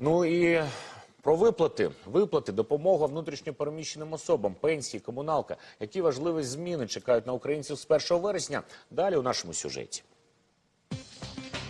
Ну і про виплати, виплати, допомога внутрішньопереміщеним особам, пенсії, комуналка. Які важливі зміни чекають на українців з 1 вересня? Далі у нашому сюжеті.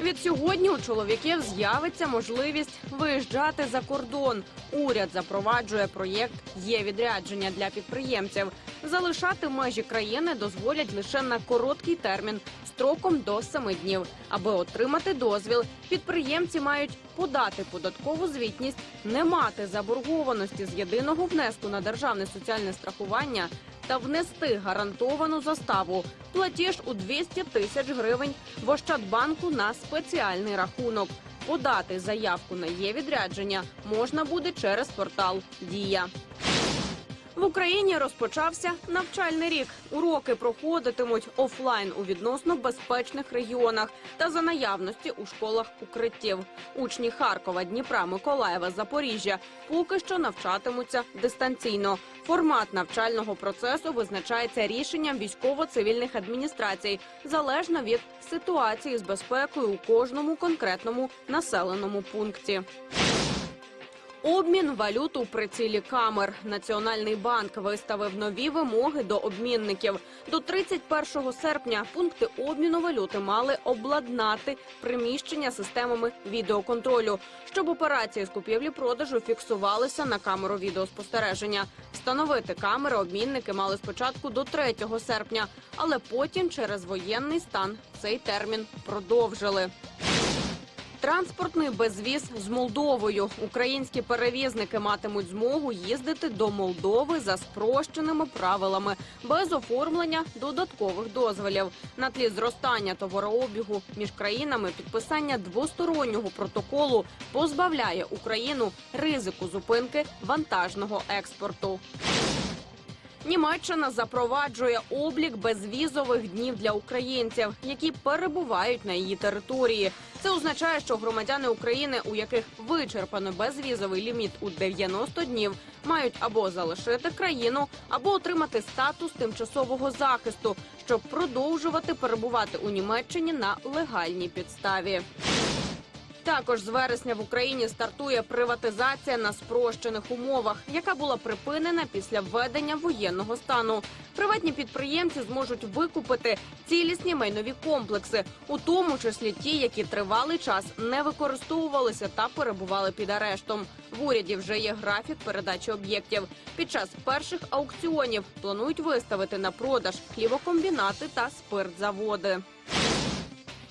Від сьогодні у чоловіків з'явиться можливість виїжджати за кордон. Уряд запроваджує проєкт Є відрядження для підприємців. Залишати межі країни дозволять лише на короткий термін строком до семи днів. Аби отримати дозвіл, підприємці мають подати податкову звітність, не мати заборгованості з єдиного внеску на державне соціальне страхування та внести гарантовану заставу платіж у 200 тисяч гривень в Ощадбанку на спеціальний рахунок. Подати заявку на є відрядження можна буде через портал Дія. В Україні розпочався навчальний рік. Уроки проходитимуть офлайн у відносно безпечних регіонах та за наявності у школах укриттів. Учні Харкова, Дніпра, Миколаєва, Запоріжжя поки що навчатимуться дистанційно. Формат навчального процесу визначається рішенням військово-цивільних адміністрацій залежно від ситуації з безпекою у кожному конкретному населеному пункті. Обмін валют у прицілі камер. Національний банк виставив нові вимоги до обмінників. До 31 серпня пункти обміну валюти мали обладнати приміщення системами відеоконтролю, щоб операції з купівлі-продажу фіксувалися на камеру відеоспостереження. Встановити камери обмінники мали спочатку до 3 серпня, але потім через воєнний стан цей термін продовжили. Транспортний безвіз з Молдовою. Українські перевізники матимуть змогу їздити до Молдови за спрощеними правилами, без оформлення додаткових дозволів. На тлі зростання товарообігу між країнами підписання двостороннього протоколу позбавляє Україну ризику зупинки вантажного експорту. Німеччина запроваджує облік безвізових днів для українців, які перебувають на її території. Це означає, що громадяни України, у яких вичерпано безвізовий ліміт у 90 днів, мають або залишити країну, або отримати статус тимчасового захисту, щоб продовжувати перебувати у Німеччині на легальній підставі. Також з вересня в Україні стартує приватизація на спрощених умовах, яка була припинена після введення воєнного стану. Приватні підприємці зможуть викупити цілісні майнові комплекси, у тому числі ті, які тривалий час не використовувалися та перебували під арештом. В уряді вже є графік передачі об'єктів. Під час перших аукціонів планують виставити на продаж хлібокомбінати та спиртзаводи.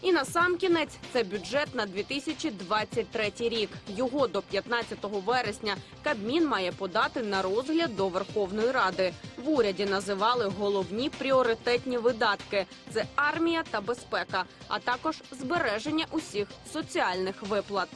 І на сам кінець це бюджет на 2023 рік. Його до 15 вересня Кабмін має подати на розгляд до Верховної Ради. В уряді називали головні пріоритетні видатки: це армія та безпека, а також збереження усіх соціальних виплат.